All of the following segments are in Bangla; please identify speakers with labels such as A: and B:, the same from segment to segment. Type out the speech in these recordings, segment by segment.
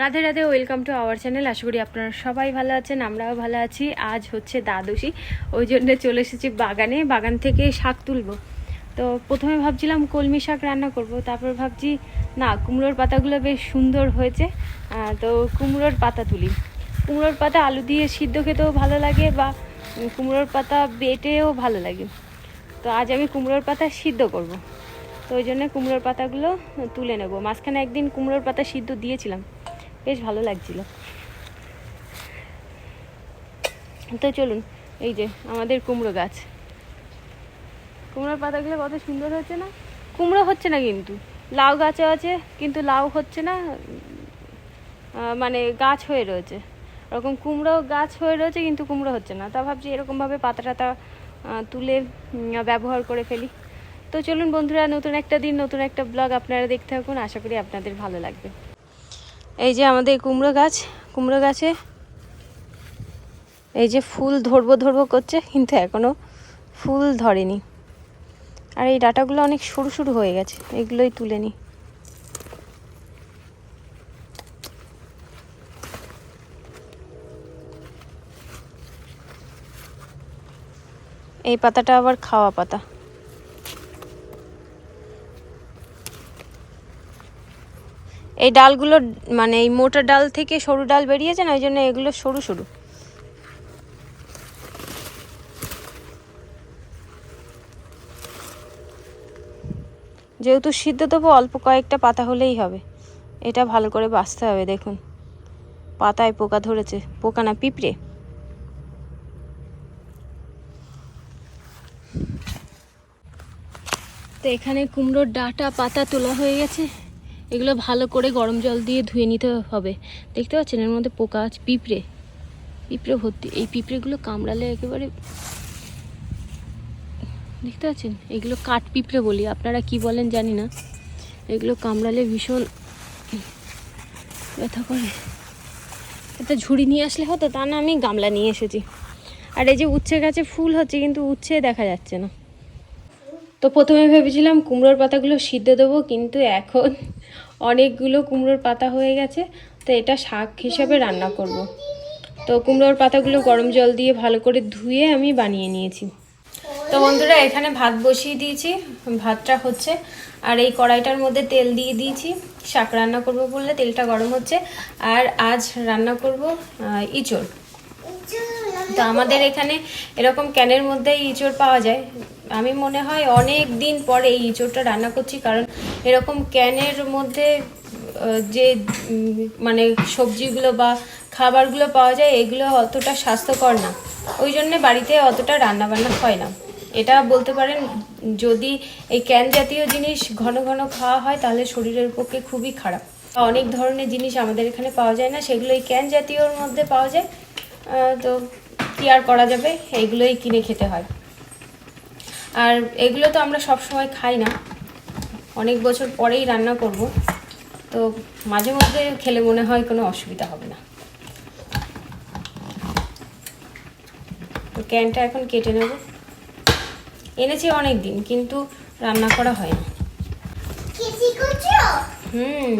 A: Radhe Radhe welcome to our channel আশা করি আপনারা সবাই ভালো আছেন, আমরাও ভালো আছি। আজ হচ্ছে দ্বাদশী, ওই জন্য চলে এসেছি বাগানে, বাগান থেকে শাক তুলব। তো প্রথমে ভাবছিলাম কলমি শাক রান্না করব, তারপর ভাবছি, না, কুমড়োর পাতাগুলো বেশ সুন্দর হয়েছে। তো কুমড়োর পাতা তুলি। কুমড়োর পাতা আলু দিয়ে সিদ্ধ খেতেও ভালো লাগে বা কুমড়োর পাতা বেটেও ভালো লাগে। তো আজ আমি কুমড়োর পাতা সিদ্ধ করব। তো ওই জন্য কুমড়োর পাতাগুলো তুলে নেব। মাঝখানে একদিন কুমড়োর পাতা সিদ্ধ দিয়েছিলাম। বেশ ভালো লাগছিল। তো চলুন, এই যে আমাদের কুমড়ো গাছ। কুমড়োর পাতাগুলো কত সুন্দর হচ্ছে না? কুমড়ো হচ্ছে না কিন্তু, লাউ গাছও আছে, কিন্তু লাউ হচ্ছে না মানে গাছ হয়ে রয়েছে। ওরকম কুমড়ো গাছ হয়ে রয়েছে, কিন্তু কুমড়ো হচ্ছে না। তা ভাবছি এরকমভাবে পাতা টাতা তুলে ব্যবহার করে ফেলি। তো চলুন বন্ধুরা, নতুন একটা দিন, নতুন একটা ব্লগ আপনারা দেখতে থাকুন। আশা করি আপনাদের ভালো লাগবে। এই যে আমাদের কুমড়ো গাছ, কুমড়ো গাছে এই যে ফুল ধরবো ধরবো করছে, কিন্তু এখনও ফুল ধরেনি। আর এই ডাটাগুলো অনেক সরু সরু হয়ে গেছে, এগুলোই তুলে নিই এই পাতাটা আবার খাওয়া পাতা। এই ডালগুলো মানে এই মোটা ডাল থেকে সরু ডাল বেরিয়েছে না, ওই জন্য এগুলো সরু সরু। যেহেতু সিদ্ধ দেবো অল্প কয়েকটা পাতা হলেই হবে। এটা ভালো করে বাঁচতে হবে, দেখুন। পাতায় পোকা ধরেছে, পোকা না, পিঁপড়ে। তো এখানে কুমড়োর ডাটা, পাতা তোলা হয়ে গেছে। এগুলো ভালো করে গরম জল দিয়ে ধুয়ে নিতে হবে। দেখতে পাচ্ছেন? এর মধ্যে পোকা আছে, পিঁপড়ে। পিঁপড়ে ভর্তি। এই পিঁপড়েগুলো কামড়ালে একেবারে দেখতে পাচ্ছেন? এগুলো কাঠ পিঁপড়ে বলি। আপনারা কি বলেন জানি না। এগুলো কামড়ালে ভীষণ ব্যথা করে। একটা ঝুড়ি নিয়ে আসলে হতো, তা না, আমি গামলা নিয়ে এসেছি। আর এই যে উচ্ছে গাছে ফুল হচ্ছে, কিন্তু উচ্ছে দেখা যাচ্ছে না। তো প্রথমে ভেবেছিলাম কুমড়োর পাতাগুলো সিদ্ধ দেবো, কিন্তু এখন অনেকগুলো কুমড়োর পাতা হয়ে গেছে, তো এটা শাক হিসেবে রান্না করব। তো কুমড়োর পাতাগুলো গরম জল দিয়ে ভালো করে ধুয়ে আমি বানিয়ে নিয়েছি। তো বন্ধুরা, এখানে ভাত বসিয়ে দিয়েছি। ভাতটা হচ্ছে, আর এই কড়াইটার মধ্যে তেল দিয়ে দিয়েছি। শাক রান্না করব বললে তেলটা গরম হচ্ছে। আর আজ রান্না করব ইঁচড়। তো আমাদের এখানে এরকম ক্যানের মধ্যে ইঁচড় পাওয়া যায়। আমি মনে হয় অনেক দিন পরে এই ইঁচড়টা রান্না করছি, কারণ এরকম ক্যানের মধ্যে যে মানে সবজিগুলো বা খাবারগুলো পাওয়া যায়, এগুলো অতটা স্বাস্থ্যকর না। ওই জন্যে বাড়িতে অতটা রান্নাবান্না হয় না। এটা বলতে পারেন, যদি এই ক্যান জাতীয় জিনিস ঘন ঘন খাওয়া হয়, তাহলে শরীরের পক্ষে খুবই খারাপ। অনেক ধরনের জিনিস আমাদের এখানে পাওয়া যায় না, সেগুলো এই ক্যান জাতীয়র মধ্যে পাওয়া যায়। তো কি আর করা যাবে? এইগুলোই কিনে খেতে হয়। আর এগুলো তো আমরা সব সময় খাই না। অনেক বছর পরেই রান্না করব। তো মাঝে মধ্যে খেলে মনে হয় কোনো অসুবিধা হবে না। তো ক্যানটা এখন কেটে নেব। এনেছি অনেক দিন কিন্তু রান্না করা হয় না হুম।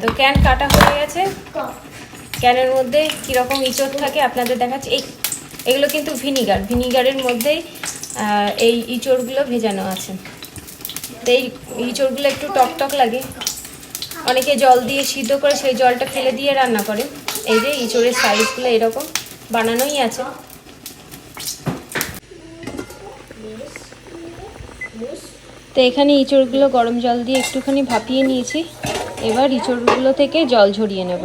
A: তো ক্যান কাটা হয়ে গেছে। ক্যানের মধ্যে কীরকম ইঁচড় থাকে আপনাদের দেখাচ্ছি। এই এগুলো কিন্তু ভিনিগার। ভিনিগারের মধ্যেই এই ইঁচড়গুলো ভেজানো আছে। তো এই ইঁচড়গুলো একটু টক টক লাগে। অনেকে জল দিয়ে সিদ্ধ করে সেই জলটা ফেলে দিয়ে রান্না করে। এই যে ইঁচড়ের সাইজগুলো এরকম বানানোই আছে। তো এখানে ইঁচড়গুলো গরম জল দিয়ে একটুখানি ভাপিয়ে নিয়েছি। এবার ইঁচড়গুলো থেকে জল ঝরিয়ে নেব।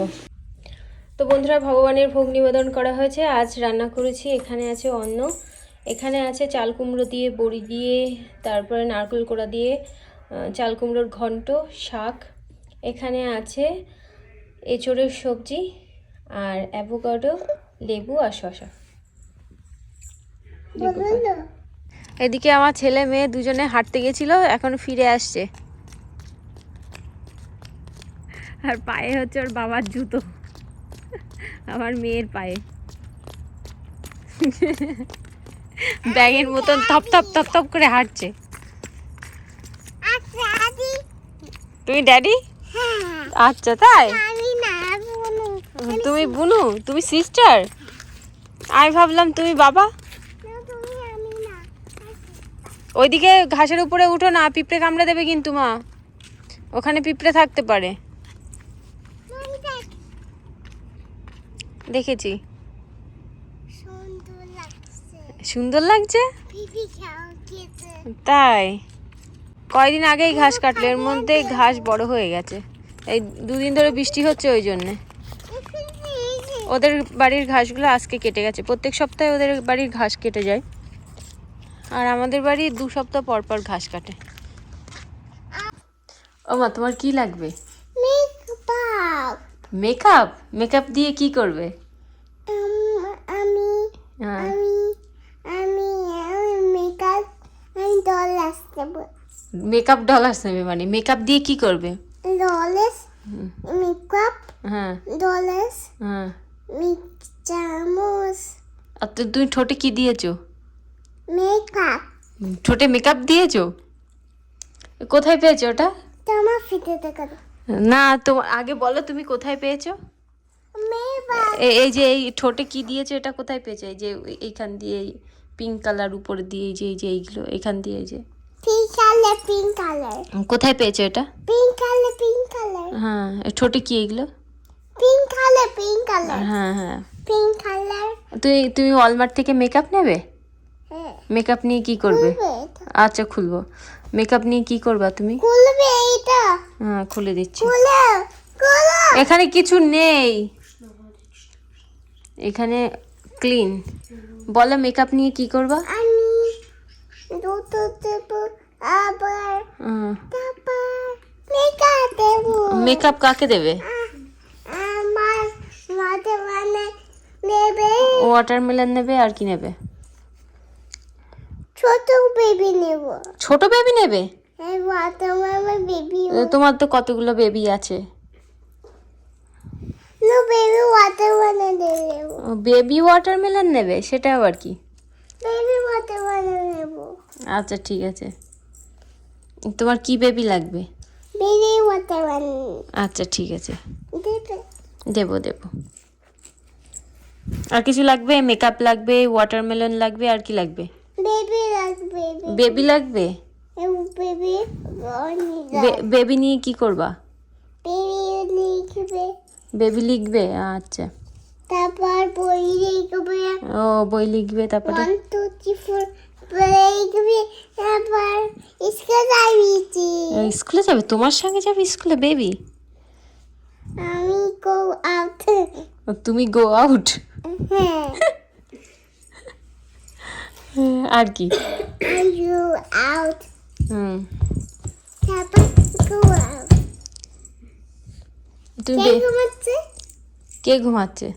A: তো বন্ধুরা, ভগবানের ভোগ নিবেদন করা হয়েছে। আজ রান্না করেছি। এখানে আছে অন্ন। এখানে আছে চাল কুমড়ো দিয়ে বড়ি দিয়ে তারপরে নারকেল কোড়া দিয়ে চাল কুমড়োর ঘন্ট শাক। এখানে আছে এঁচড়ের সবজি আর অ্যাভোকাডো লেবু আর শশা এদিকে আমার ছেলে মেয়ে দুজনে হাঁটতে গেছিল এখন ফিরে আসছে। আর পায়ে হচ্ছে ওর বাবার জুতো। আমার মেয়ের পায়ে। ব্যাগের মতন থপ থপ থপ থপ করে হাঁটছে।
B: আচ্ছা
A: তুমি ড্যাডি?
B: হ্যাঁ।
A: আচ্ছা তাই? তুমি বুনু তুমি সিস্টার? আমি ভাবলাম তুমি বাবা। ওইদিকে ঘাসের উপরে উঠো না পিঁপড়ে কামড়ে দেবে কিন্তু মা। ওখানে পিঁপড়ে থাকতে পারে। দেখেছি।
B: সুন্দর লাগছে?
A: তাই? কয়দিন আগেই ঘাস কাটলো এর মধ্যে ঘাস বড় হয়ে গেছে। এই দুদিন ধরে বৃষ্টি হচ্ছে ওই জন্যে। ওদের বাড়ির ঘাসগুলো আজকে কেটে গেছে। প্রত্যেক সপ্তাহে ওদের বাড়ির ঘাস কেটে যায়। আর আমাদের বাড়ি দু সপ্তাহ পর পর ঘাস কাটে। ও মা তোমার কি লাগবে?
B: মেকআপ।
A: মেকআপ? দিয়ে কি করবে?
B: আমি
A: হ্যাঁ।
B: আমি আমি মেকআপ
A: মেকআপ ডলার্স নেবে মানে? মেকআপ দিয়ে কি করবে?
B: ডলেস মেকআপ
A: হ্যাঁ।
B: ডলেস
A: হ্যাঁ।
B: চামচ
A: আর তো তুমি ঠোঁটে কি দিয়েছ?
B: মেকআপ
A: ঠোঁটে মেকআপ দিয়েছ? কোথায় পেয়েছ ওটা?
B: তোমার ফিতে দেখা।
A: না তো আগে বলো তুমি কোথায় পেয়েছ? এই যে এই ঠোঁটে কি দিয়েছ এটা কোথায় পেয়েছ? এই যে এইখান দিয়ে পিঙ্ক কালার উপরে দিয়ে এই যে এই যে এইগুলো এখান দিয়ে এই যে।
B: পিঙ্ক কালার পিঙ্ক কালার
A: কোথায় পেয়েছ এটা?
B: পিঙ্ক কালার পিঙ্ক কালার
A: হ্যাঁ ঠোঁটে কি এগুলো?
B: পিঙ্ক কালার পিঙ্ক কালার
A: হ্যাঁ হ্যাঁ।
B: পিঙ্ক কালার
A: তুমি তুমি ওয়ালমার্ট থেকে মেকআপ নেবে?
B: হ্যাঁ।
A: মেকআপ নিয়ে কি করবে? আচ্ছা খুলবো। মেকআপ নিয়ে কি করবা তুমি?
B: খুলবে এটা
A: হ্যাঁ খুলে দিচ্ছি। এখানে কিছু নেই। এখানে ক্লিন বলো মেকআপ নিয়ে কি করবা?
B: দুটো দেব আবার। তারপর মেকআপ দেব।
A: মেকআপ কাকে দেবে?
B: আমার মানে নেবে।
A: ওয়াটারমেলন নেবে আর কি নেবে?
B: ছোট বেবি নেব।
A: ছোট বেবি নেবে?
B: বেবি
A: তোমার তো কতগুলো বেবি আছে?
B: নো বেবি ওয়াটারমেলন নেব
A: বেবি ওয়াটারমেলন নেবে সেটা আবার কি?
B: বেবি ওয়াটারমেলন নেব।
A: আচ্ছা ঠিক আছে। তোমার কি বেবি লাগবে? আচ্ছা ঠিক আছে।
B: দেবে।
A: দেবো আর কিছু লাগবে? মেকআপ লাগবে ওয়াটারমেলন লাগবে আর কি লাগবে?
B: বেবি লাগবে
A: বেবি লাগবে?
B: বেবি
A: বেবি নিয়ে কি করবা?
B: বেবি লিখবে।
A: আচ্ছা।
B: তারপর বই লিখবে।
A: ও বই লিখবে তারপরে?
B: স্কুল
A: যাবে তোমার সঙ্গে যাবে স্কুলে বেবি
B: আমি গো আউট
A: তুমি গো আউট
B: হ্যাঁ।
A: আর কি?
B: গো আউট
A: হুম।
B: তারপর গো আউট
A: তুমি
B: কে ঘুমাচ্ছে?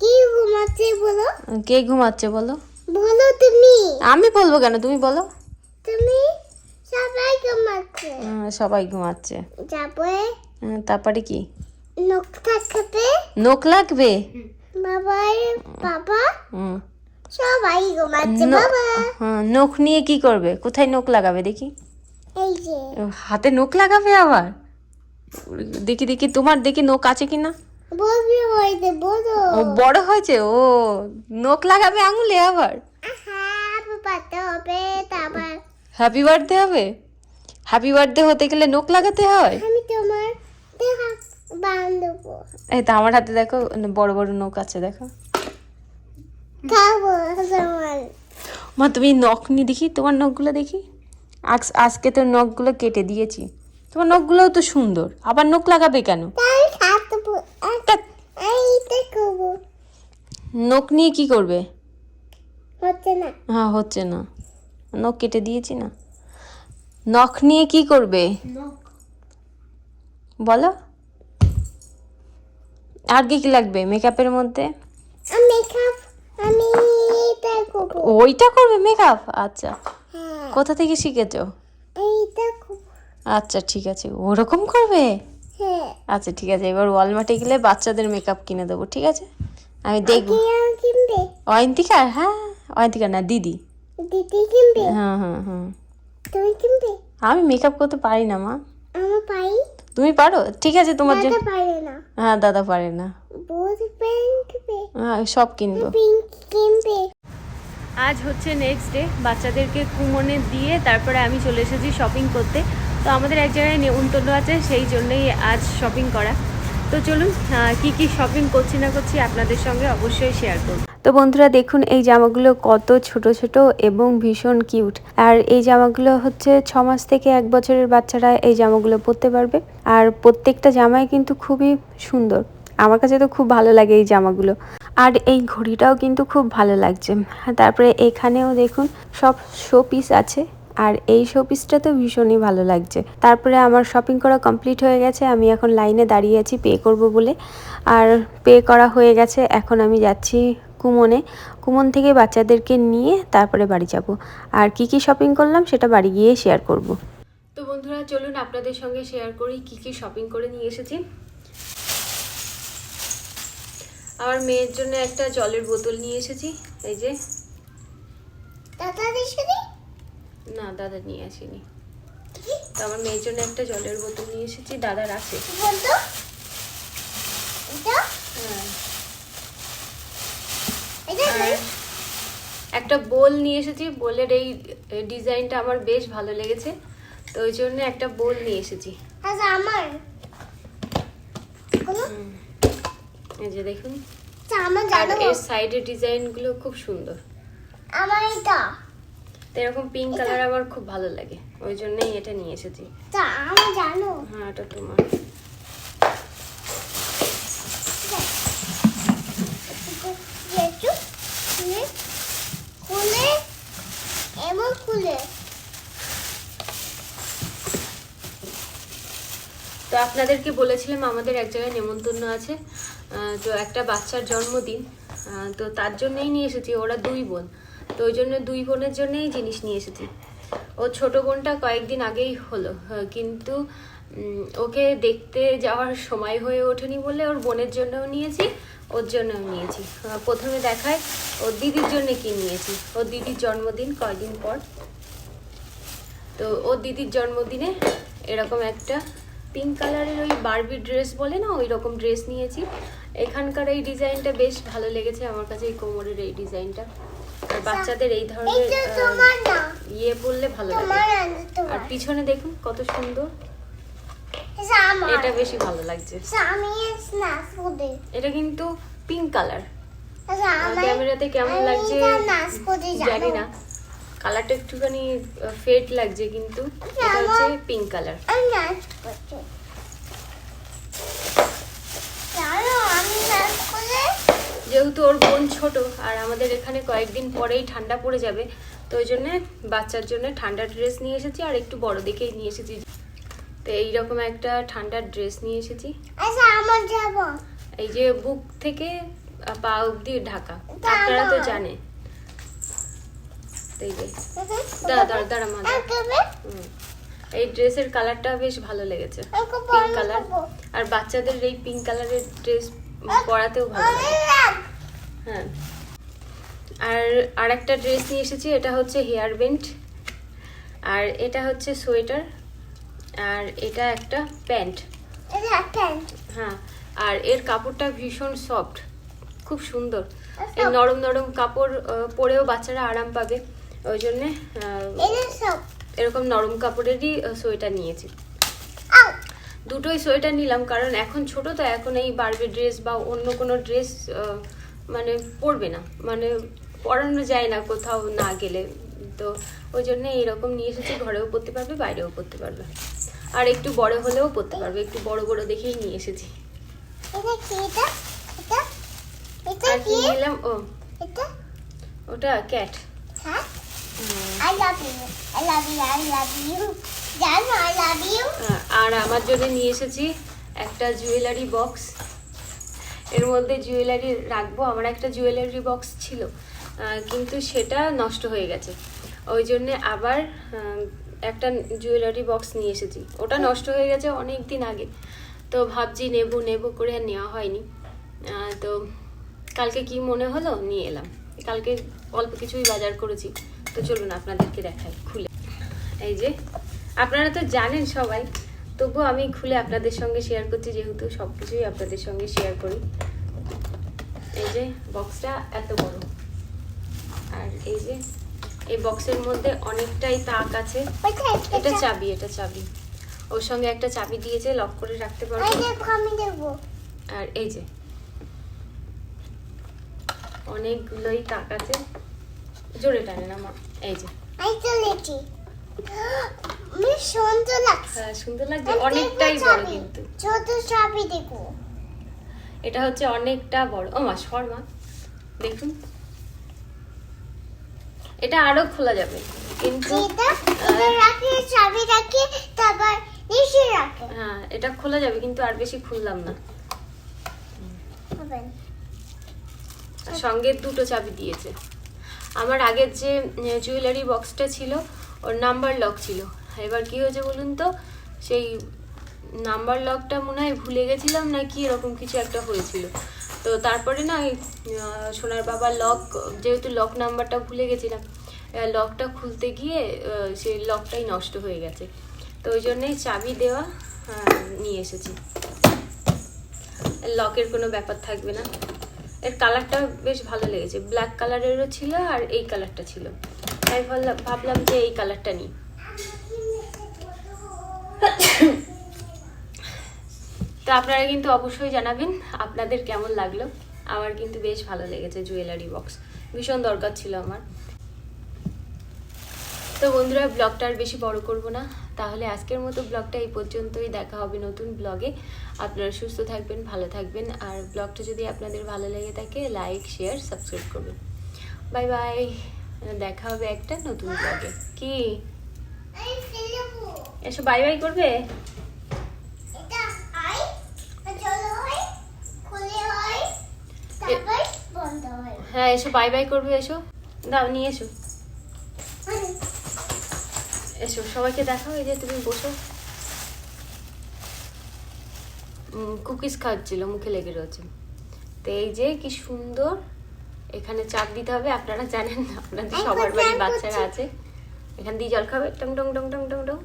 A: কে ঘুমাচ্ছে
B: বলো?
A: কে ঘুমাচ্ছে বলো?
B: বলো তুমি।
A: আমি বলব কেন? তুমি বলো।
B: তুমি সবাই ঘুমাচ্ছে।
A: সবাই ঘুমাচ্ছে।
B: যাবে
A: তারপরে কি?
B: নখ থাকবে
A: নোক লাগবে?
B: বাবার বাবা। সবাই ঘুমাচ্ছে বাবা।
A: হ্যাঁ নখ নিয়ে কি করবে? কোথায় নখ লাগাবে দেখি?
B: এই যে।
A: হাতে নখ লাগাবে আবার? দেখি দেখি তোমার দেখি নখ আছে কি ও বড় হয়েছে? ও নখ লাগাবে আঙুলে আবার?
B: হ্যাঁ
A: হ্যাপি বার্থডে হবে হ্যাপি বার্থডে হতে গেলে নখ লাগাতে হয়?
B: আমি তোমার দেখা বান্ধবো
A: এই তো আমার হাতে দেখো বড় বড় নখ আছে দেখো। মা তুমি নখ নি দেখি তোমার নখগুলো দেখি। আজ আজকে তো নখগুলো কেটে দিয়েছি। তোমার নখগুলোও তো সুন্দর। আবার নখ লাগাবে কেন
B: তাই খাব
A: তা-
B: এই দেখব
A: নখ নিয়ে কি করবে?
B: হচ্ছে না।
A: হ্যাঁ হচ্ছে না। নখ কেটে দিয়েছি না। নখ নিয়ে কি করবে? বলো। আর কি কি লাগবে মেকআপের মধ্যে?
B: খাব আমি এটা করব।
A: ওইটা করবে মেকআপ আচ্ছা।
B: হ্যাঁ।
A: কোথা থেকে শিখেছো?
B: এইটা
A: আচ্ছা ঠিক আছে। ওরকম করবে?
B: হ্যাঁ।
A: আচ্ছা ঠিক আছে। এবার ওয়ালমার্টে গেলে বাচ্চাদের মেকআপ কিনে দেবো ঠিক আছে? আমি দেখব।
B: কিনবে
A: হ্যাঁ অয়ন্তিকা না দিদি।
B: দিদি কিনবে?
A: হ্যাঁ হ্যাঁ হ্যাঁ।
B: তুমি কিনবে?
A: আমি মেকআপ করতে পারি না মা।
B: পাই
A: তুমি পারো? ঠিক আছে তোমার জন্য।
B: পারে না।
A: হ্যাঁ দাদা পারে না। হ্যাঁ সব কিনবো।
B: পিঙ্ক কিনবে?
A: আজ হচ্ছে নেক্সট ডে বাচ্চাদেরকে কুমনে দিয়ে তারপরে আমি চলে এসেছি শপিং করতে। তো আমাদের এক জায়গায় নেমন্তন্ন আছে সেই জন্যই আজ শপিং করা। তো চলুন কি কি শপিং করছি না করছি আপনাদের সঙ্গে অবশ্যই শেয়ার করব। তো বন্ধুরা, দেখুন, এই জামাগুলো কত ছোট ছোট এবং ভীষণ কিউট আর এই জামাগুলো হচ্ছে ছ মাস থেকে এক বছরের বাচ্চারা এই জামাগুলো পরতে পারবে। আর প্রত্যেকটা জামাই কিন্তু খুবই সুন্দর। আমার কাছে তো খুব ভালো লাগে এই জামাগুলো। আর এই ঘড়িটাও কিন্তু খুব ভালো লাগছে। তারপরে এখানেও দেখুন, সব শো পিস আছে। আর এই শো পিসটা তো ভীষণই ভালো লাগছে। তারপরে আমার শপিং করা কমপ্লিট হয়ে গেছে আমি এখন লাইনে দাঁড়িয়ে আছি পে করব বলে। আর পে করা হয়ে গেছে এখন আমি যাচ্ছি কুমনে। কুমন থেকে বাচ্চাদেরকে নিয়ে তারপরে বাড়ি যাব। আর কি কি শপিং করলাম সেটা বাড়ি গিয়ে শেয়ার করব। তো বন্ধুরা চলুন আপনাদের সঙ্গে শেয়ার করি কি কি শপিং করে নিয়ে এসেছি। আমার মেয়ের জন্য একটা জলের বোতল নিয়ে এসেছি এই যে।
B: দাদা
A: না দাদা নিয়ে আসেনি। তো আমার মেয়ের জন্য একটা জলের বোতল নিয়ে এসেছি দাদার আছে। হ্যাঁ। একটা বোল নিয়ে এসেছি বোলের এই ডিজাইনটা আমার বেশ ভালো লেগেছে তো ওই জন্য একটা বোল নিয়ে এসেছি।
B: আমার।
A: এই যে দেখুন।
B: আচ্ছা,
A: আর এর সাইডের ডিজাইনগুলো খুব সুন্দর।
B: আমার এটা।
A: তো এরকম পিঙ্ক কালার আমার খুব ভালো লাগে। ওই জন্যই এটা নিয়ে এসেছি।
B: তা আমার জানো।
A: হ্যাঁ এটা তোমার।
B: খুলে খুলে এমন খুলে।
A: তো আপনাদেরকে বলেছিলাম আমাদের এক জায়গায় নেমন্তন্ন আছে। তো একটা বাচ্চার জন্মদিন। তো তার জন্যই নিয়ে এসেছি ওরা দুই বোন। তো ওই জন্য দুই বোনের জন্যই জিনিস নিয়ে এসেছি। ও ছোট বোনটা কয়েকদিন আগেই হলো, কিন্তু ওকে দেখতে যাওয়ার সময় হয়ে ওঠেনি বলে ওর বোনের জন্যও নিয়েছি, ওর জন্যও নিয়েছি। প্রথমে দেখায় ওর দিদির জন্য কি নিয়েছি, ওর দিদির জন্মদিন কয়দিন পর? তো ওর দিদির জন্মদিনে এরকম একটা পিঙ্ক কালারের ওই বারবি ড্রেস বলে না, ওই রকম ড্রেস নিয়েছি। এখানকার এই ডিজাইনটা বেশ ভালো লেগেছে, আমার কাছে এই কোমরের এই ডিজাইনটা। আর বাচ্চাদের এই ধরনের ইয়ে পরলে ভালো লাগে। আর পিছনে দেখুন কত সুন্দর।
B: এটা
A: বেশি ভালো লাগছে।
B: এটা
A: কিন্তু পিঙ্ক কালার
B: আচ্ছা
A: ক্যামেরাতে কেমন লাগছে জানি না। কালারটা একটুখানি ফেড লাগছে কিন্তু। এটা হচ্ছে পিঙ্ক কালার
B: আমি নাচ করছি জানো আমি নাচ করে
A: যেহেতু ওর বোন ছোট আর আমাদের এখানে কয়েকদিন পরেই ঠান্ডা পড়ে যাবে তো ওই জন্যে বাচ্চার জন্য ঠান্ডা ড্রেস নিয়ে এসেছি আর একটু বড় দেখেই নিয়ে এসেছি। তো এইরকম একটা ঠান্ডার ড্রেস নিয়ে এসেছি।
B: আচ্ছা
A: এই যে বুক থেকে পা অব্দি ঢাকা আপনারা তো। জানে এই ড্রেসের কালারটা বেশ ভালো লেগেছে পিঙ্ক কালার। আর বাচ্চাদের এই পিঙ্ক কালারের ড্রেস পরাতেও ভালো লাগে। হ্যাঁ। আর আর একটা ড্রেস নিয়ে এসেছি এটা হচ্ছে হেয়ার বেন্ট আর এটা হচ্ছে সোয়েটার আর এটা একটা প্যান্ট।
B: প্যান্ট।
A: হ্যাঁ আর এর কাপড়টা ভীষণ সফট খুব সুন্দর। এই নরম নরম কাপড় পরেও বাচ্চারা আরাম পাবে ওই জন্যে এরকম নরম কাপড়েরই সোয়েটার নিয়েছি। দুটোই সোয়েটার নিলাম কারণ এখন ছোট তো এখন এই বারবি ড্রেস বা অন্য কোনো ড্রেস মানে পড়বে না। মানে পড়ানো যায় না কোথাও না গেলে। তো ওই জন্য এইরকম নিয়ে এসেছি ঘরেও পড়তে পারবে বাইরেও পড়তে পারবে। আর একটু বড় হলেও পড়তে পারবে একটু বড় বড় দেখেই নিয়ে এসেছি। আর কি? নিলাম ও। ওটা ক্যাট
B: হ্যাঁ.
A: আর আমার জন্য নিয়ে এসেছি একটা জুয়েলারি বক্স এর মধ্যে জুয়েলারি রাখব আমার একটা জুয়েলারি বক্স ছিল কিন্তু সেটা নষ্ট হয়ে গেছে। ওই জন্যে আবার একটা জুয়েলারি বক্স নিয়ে এসেছি। ওটা নষ্ট হয়ে গেছে অনেক দিন আগে। তো ভাবছি নেব নেব করে আর নেওয়া হয়নি। তো কালকে কি মনে হলো? নিয়ে এলাম। কালকে অল্প কিছুই বাজার করেছি। তো চলুন আপনাদেরকে দেখাই খুলে। এই যে আপনারা তো জানেন সবাই তো তবুও আমি খুলে আপনাদের সঙ্গে শেয়ার করছি যেহেতু সব কিছুই আপনাদের সঙ্গে শেয়ার করি। এই যে বক্সটা এত বড়। আর এই যে এই বক্সের মধ্যে অনেকটাই তাক আছে। এটা চাবি এটা চাবি। ওর সঙ্গে একটা চাবি দিয়েছে লক করে রাখতে পারব? আর এই যে অনেকগুলোই তাক আছে। জোরে টানে না মা এই যে।
B: সুন্দর লাগছে।
A: হ্যাঁ, সুন্দর লাগছে। অনেকটাই বড় কিন্তু।
B: ছোট চাবি দেখো।
A: এটা হচ্ছে অনেকটা বড়। ও মা শর্মা দেখুন। এটা আরও খোলা যাবে। কিন্তু
B: রাখি চাবি রাখি তারপর নিচে রাখে।
A: হ্যাঁ এটা খোলা যাবে কিন্তু আর বেশি খুললাম না। সঙ্গে দুটো চাবি দিয়েছে। আমার আগের যে জুয়েলারি বক্সটা ছিল ওর নাম্বার লক ছিল। এবার কি হয়েছে বলুন তো? সেই নাম্বার লকটা মনে হয় ভুলে গেছিলাম না কি এরকম কিছু একটা হয়েছিল। তো তারপরে না সোনার বাবা লক, যেহেতু লক নাম্বারটা ভুলে গেছিলাম লকটা খুলতে গিয়ে সেই লকটাই নষ্ট হয়ে গেছে। তো ওই জন্যেই চাবি দেওয়া নিয়ে এসেছি। লকের কোনো ব্যাপার থাকবে না। এর কালারটা বেশ ভালো লেগেছে। ব্ল্যাক কালারেরও ছিল আর এই কালারটা ছিল। তাই ভাবলাম যে এই কালারটা নিই। তো আপনারা কিন্তু অবশ্যই জানাবেন আপনাদের কেমন লাগল। আমার কিন্তু বেশ ভালো লেগেছে জুয়েলারি বক্স ভীষণ দরকার ছিল আমার। তো বন্ধুরা ব্লগটা আর বেশি বড় করব না। তাহলে আজকের মতো ব্লগটা এই পর্যন্তই। দেখা হবে নতুন ব্লগে আপনারা সুস্থ থাকবেন, ভালো থাকবেন। আর ব্লগটা যদি আপনাদের ভালো লেগে থাকে লাইক শেয়ার সাবস্ক্রাইব করবেন। বাই বাই দেখা হবে একটা নতুন ব্লগে কি? এসো বাই বাই করবে?
B: হয়
A: এসো বাই বাই করবে এসো। দাও নিয়ে এসো। এসো সবাইকে দেখাও এই যে তুমি বসো। কুকিজ খাচ্ছিল মুখে লেগে রয়েছে। তো এই যে কি সুন্দর এখানে চাপ দিতে হবে আপনারা জানেন না আপনাদের সবার বাড়ি বাচ্চারা আছে। এখান দিয়ে জল খাবে টং টং টং টং টং টং।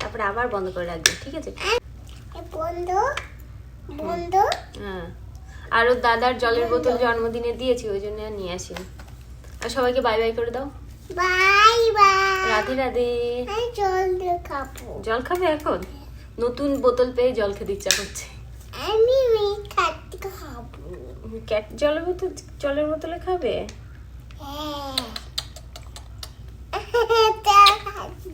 A: তারপরে আবার বন্ধ করে রাখবে ঠিক আছে?
B: বন্ধ বন্ধ।
A: হ্যাঁ। আর ওর দাদার জলের বোতল জন্মদিনে দিয়েছি ওই জন্য আর নিয়ে আসিনি। আর সবাইকে বাই বাই করে দাও।
B: Bye bye.
A: রাধে রাধে।
B: জল খাব।
A: জল খাবে এখন? নতুন বোতল পেয়ে জল খেতে ইচ্ছা করছে।
B: আমি মিঠাই খাব।
A: ক্যাট জলের বোতল জলের বোতলে খাবে?
B: হ্যাঁ।